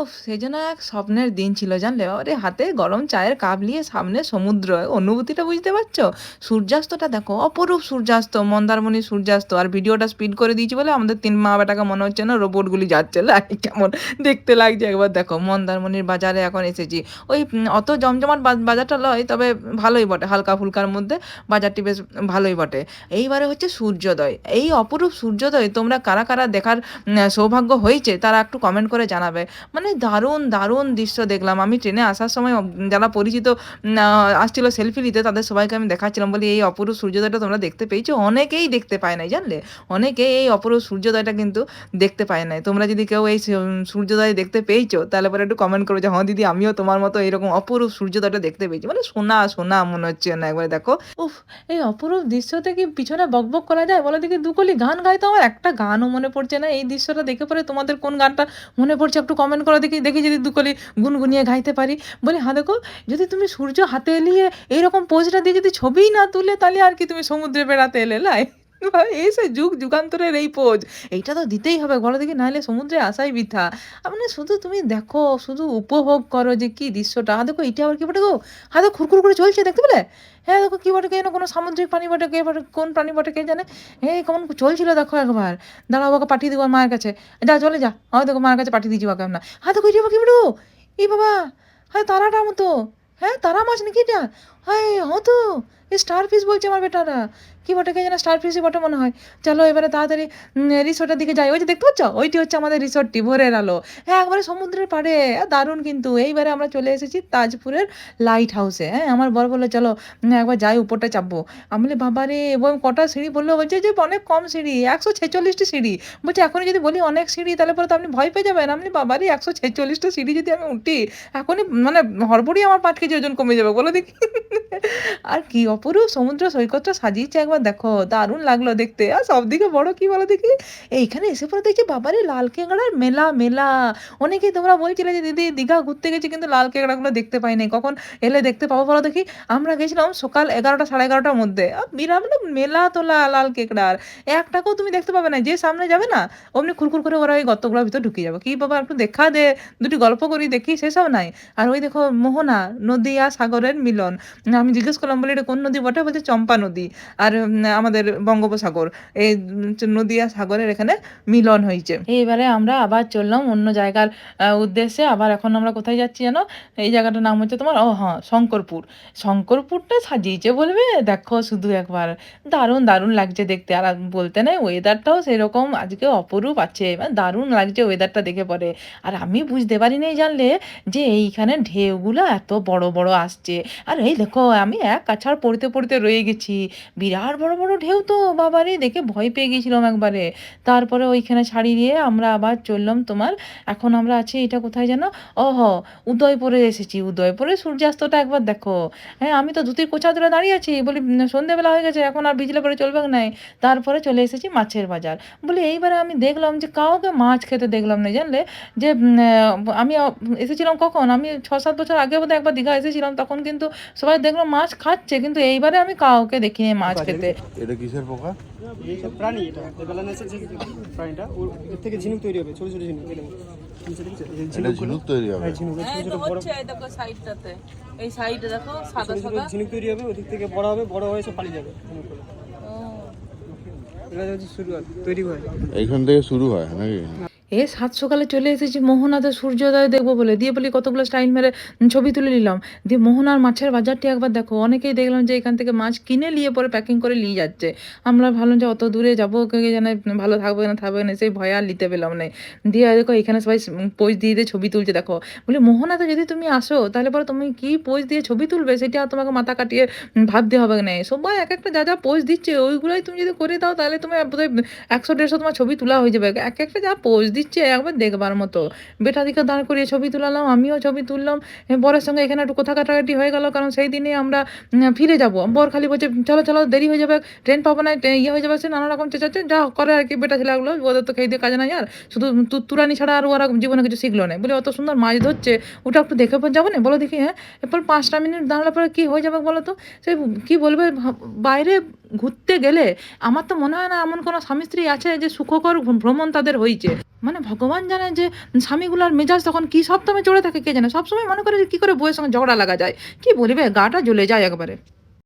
উফ! সেই জন্য এক স্বপ্নের দিন ছিল জানলে? বাবারে হাতে গরম চায়ের কাপ নিয়ে সামনে সমুদ্র। অনুভূতিটা বুঝতে পারছ? সূর্যাস্তটা দেখো, অপরূপ সূর্যাস্ত, মন্দারমণির সূর্যাস্ত। আর ভিডিওটা স্পিড করে দিয়েছি বলে আমাদের তিন মা-বেটাকে মনে হচ্ছে না রোবটগুলি যাচ্ছে। কেমন দেখতে লাগছে একবার দেখো। মন্দারমণির বাজারে এখন এসেছি। ওই অত জমজমাট বাজারটা লয়, তবে ভালোই বটে। হালকা-ফুলকার মধ্যে বাজারটি বেশ ভালোই বটে। এইবারে হচ্ছে সূর্যোদয়। এই অপরূপ সূর্যোদয় তোমরা কারা, কারা দেখার সৌভাগ্য হয়েছে তারা একটু কমেন্ট করে জানাবে। মানে দারুণ, দারুণ দৃশ্য দেখলাম। আমি ট্রেনে আসার সময় যারা পরিচিত আসছিল সেলফি নিতে তাদের সবাইকে আমি দেখাচ্ছিলাম। বলি, "এই অপরূপ সূর্যোদয়টা তোমরা দেখতে পেয়েছ?" অনেকেই দেখতে পায় নাই জানলে? অনেকেই এই অপরূপ সূর্যোদয়টা কিন্তু দেখতে পায় নাই। তোমরা যদি কেউ এই সূর্যোদয় দেখতে পেয়েছ তাহলে পরে একটু কমেন্ট করো যে, "হ্যাঁ দিদি আমিও তোমার মতো এরকম অপরূপ সূর্যোদয়টা দেখতে পেয়েছি।" মানে সোনা, সোনা মনে হচ্ছে না একবারে দেখো। উফ! এই অপরূপ দৃশ্যতে কি পিছনে বকবক করা যায়? বলে দেখি দুকলি গান গাই তো আমার একটা গানও মনে পড়ছে না। এই দৃশ্যটা দেখে পরে তোমাদের কোন গানটা মনে পড়ছে একটু কমেন্ট করো দেখি। দেখি যদি দুকলি গুনগুনিয়ে গাইতে পারি। বলি, "হ্যাঁ দেখো, যদি তুমি সূর্য হাতে নিয়ে এইরকম পোজটা দিয়ে যদি ছবিই না তুলে তাহলে আর কি তুমি সমুদ্রে বেড়াতে এলে লাই?" এই সেই যুগ যুগান্তরের এই পোজ। এইটা তো দিতেই হবে বলো দেখি নাহলে সমুদ্রে আসাই বৃথা। মানে শুধু তুমি দেখো, শুধু উপভোগ করো যে কি দৃশ্যটা। আ দেখো এইটা আবার কি বটে গো? হ্যাঁ দেখো খুরখুর করে চলছে দেখতে পেলে? হ্যাঁ দেখো কি বটে কে যেন কোনো সামুদ্রিক প্রাণী বটে কে কোন প্রাণী বটে কে জানে? এই কেমন চলছিল দেখো একবার। দাঁড়াও ওকে পাঠিয়ে দিবো মায়ের কাছে। যা চলে যা। ওই দেখো মায়ের কাছে পাঠিয়ে দিয়েছি ওকে আমরা। হ্যাঁ দেখো এইটা আবার কি বটে গো? এ বাবা! হ্যাঁ তারাটার মতো। হ্যাঁ তারা মাছ নাকি এটা? হায় হ্যাঁ তো। স্টার ফিশ বলছে আমার বেটারা। কি বটে কে জানে স্টার ফিশই বটে মনে হয়। চলো এবারে তাড়াতাড়ি রিসোর্টের দিকে যাই। ওই যে দেখতে পাচ্ছ? ওইটি হচ্ছে আমাদের রিসোর্টটি ভোরের আলো। হ্যাঁ একবারে সমুদ্রের পাড়ে। দারুণ কিন্তু। এইবারে আমরা চলে এসেছি তাজপুরের লাইট হাউসে। হ্যাঁ আমার বর বলল "চলো একবার যাই উপরটা চাপবো।" আমি বলি, "বাবারে! এবং কটা সিঁড়ি?" বলল বলছে যে, "অনেক কম সিঁড়ি। একশো ছেচল্লিশটি সিঁড়ি।" বলছে, "এখনই যদি বলি অনেক সিঁড়ি তাহলে পরে তো আপনি ভয় পেয়ে যাবেন।" আমি বলি, "বাবারে! ১৪৬ টা সিঁড়ি যদি আমি উঠি, এখনই মানে হড়বড়িয়ে আমার ৫ কেজি ওজন কমে যাবে বলো দেখি।" আর কি অপরূপ সমুদ্র সৈকতটা সাজিয়েছে একবার দেখো। দারুণ লাগল দেখতে। আর সবথেকে বড় কি বলো দেখি? এইখানে এসে পরে দেখছি বাবারে! লাল কেংড়ার মেলা, মেলা। অনেকেই তোমরা বলছিলে যে, "দিদি দীঘা ঘুরতে গেছি কিন্তু লাল কেংড়াগুলো দেখতে পাই নাই। কখন এলে দেখতে পাবো বলো দেখি?" আমরা গেছিলাম সকাল এগারোটা সাড়ে এগারোটার মধ্যে। মানে মেলা তোলা লাল কেংড়ার। একটাকেও তুমি দেখতে পাবে না। যে সামনে যাবে না, অমনি খুরখুর করে ওরা ওই গর্তগুলোর ভিতর ঢুকে যাবে। "কি বাবা একটু দেখা দে, দুটি গল্প করি দেখি" সেসব নাই। আর ওই দেখো মোহনা, নদী আর সাগরের মিলন। আমি জিজ্ঞেস করলাম বলি, "এটা কোন নদী বটে?" বলছে, "চম্পা নদী।" আর আমাদের বঙ্গোপসাগর। এই উম নদী সাগরের এখানে মিলন হয়েছে এইবারে আমরা আবার চললাম অন্য জায়গার উদ্দেশ্যে। আবার এখন আমরা কোথায় যাচ্ছি জানো? এই জায়গাটার নাম হচ্ছে তোমার ও হ্যাঁ শঙ্করপুর। শঙ্করপুরটা সাজিয়েছে বলবে দেখো শুধু একবার। দারুণ, দারুণ লাগছে দেখতে। আর বলতে নেই ওয়েদারটাও সেরকম আজকে অপরূপ আছে। মানে দারুণ লাগছে ওয়েদারটা দেখে পরে। আর আমি বুঝতে পারি নাই জানলে যে এইখানে ঢেউগুলো এত বড়, বড় আসছে। আর এই দেখো আমি এক আছাড় পড়তে, পড়তে রয়ে গেছি। বিরাট বড়, বড় ঢেউ তো বাবারে! দেখে ভয় পেয়ে গেছিলাম একবারে। তারপরে ওইখানে ছাড়ি দিয়ে আমরা আবার চললাম তোমার এখন আমরা আছি এটা কোথায় যেন? ওহো! উদয়পুরে এসেছি। উদয়পুরে সূর্যাস্তটা একবার দেখো। হ্যাঁ আমি তো ধুতির কোঁচা তুলে দাঁড়িয়ে আছি। বলি উম সন্ধ্যেবেলা হয়ে গেছে এখন আর ভিজলে পরে চলবেক নাই। তারপরে চলে এসেছি মাছের বাজার। বলি এইবারে আমি দেখলাম যে কাউকে মাছ খেতে দেখলাম না জানলে? যে আমি এসেছিলাম কখন? আমি ৬-৭ বছর আগে বোধহয় একবার দীঘা এসেছিলাম তখন কিন্তু সবাই দেখলাম মাছ খাচ্ছে। কিন্তু এইবারে আমি কাউকে দেখিনি মাছ খেতে। এটা কিসের পোকা? এইসব প্রাণী এটা যে প্রাণীটা। ওর থেকে ঝিনুক তৈরি হবে ছোট ছোট ঝিনুক তৈরি হবে। এই দেখো সাইডে দেখো সাদা, ছোট ছোট সাদা। ঝিনুক তৈরি হবে ওদিক থেকে বড় হবে বড় হয়ে সব পালিয়ে যাবে হয়। এইখান থেকে শুরু হয় নাকি? এ সাত সকালে চলে এসেছি, মোহনাতে সূর্যোদয় দেখব বলে। দিয়ে বলি, কতগুলো স্টাইল মেরে ছবি তুলে নিলাম। দিয়ে মোহনার মাছের বাজারটি একবার দেখো। অনেকেই দেখলাম যে এখান থেকে মাছ কিনে নিয়ে পরে প্যাকিং করে নিয়ে যাচ্ছে। আমরা ভাবলাম যে অত দূরে যাব জানে ভালো থাকবে না থাকবে না, সেই ভয় আর নিতে পেলাম না। দিয়ে দেখো, এখানে সবাই পোজ দিয়ে দিয়ে ছবি তুলছে, দেখো। বলি, মোহনাতে যদি তুমি আসো, তাহলে পরে তুমি কি পোজ দিয়ে ছবি তুলবে? সেটা তোমাকে মাথা কাটিয়ে ভাবতে হবে না। সবাই এক একটা যা যা পোজ দিচ্ছে, ওইগুলোই তুমি যদি করে দাও, তাহলে তুমি বোধহয় একশো, দেড়শো তোমার ছবি তোলা হয়ে যাবে। এক একটা যা পোজ দিচ্ছে, একবার দেখবার মতো। বেটা দিকে দাঁড় করিয়ে ছবি তুলালাম, আমিও ছবি তুললাম। বরের সঙ্গে এখানে একটু কোথা কাটাকাটি হয়ে গেল, কারণ সেই দিনে আমরা ফিরে যাব। বর খালি বলছে, চলো চলো, দেরি হয়ে যাবে, ট্রেন পাবো না ইয়ে হয়ে যাবে, সে নানা রকম চেঁচাচ্ছে, যা করে আর কি, বেটা ছেলেগুলো ওদের তো খেয়ে দিয়ে কাজে নাই আর। শুধু তুরানি ছাড়া আর ওরা জীবনে কিছু শিখলো না। বলে, অত সুন্দর মাছ ধরছে, ওটা একটু দেখে যাব না? বলো, দেখি হ্যাঁ? এরপর পাঁচটা মিনিট দাঁড়ালে পরে কী হয়ে যাবে বলো তো? সে কী বলবে বাইরে ঘুরতে গেলে আমার তো মনে হয় না, এমন কোনো স্বামী স্ত্রী আছে যে সুখকর ভ্রমণ তাদের হয়েছে মানে ভগবান জানে যে স্বামীগুলার মেজাজ তখন কি সপ্তমে চড়ে থাকে কে জানে? সবসময় মনে করে যে কী করে বউয়ের সঙ্গে ঝগড়া লাগা যায়। কি বলিবে? গাটা জ্বলে যায় একবারে।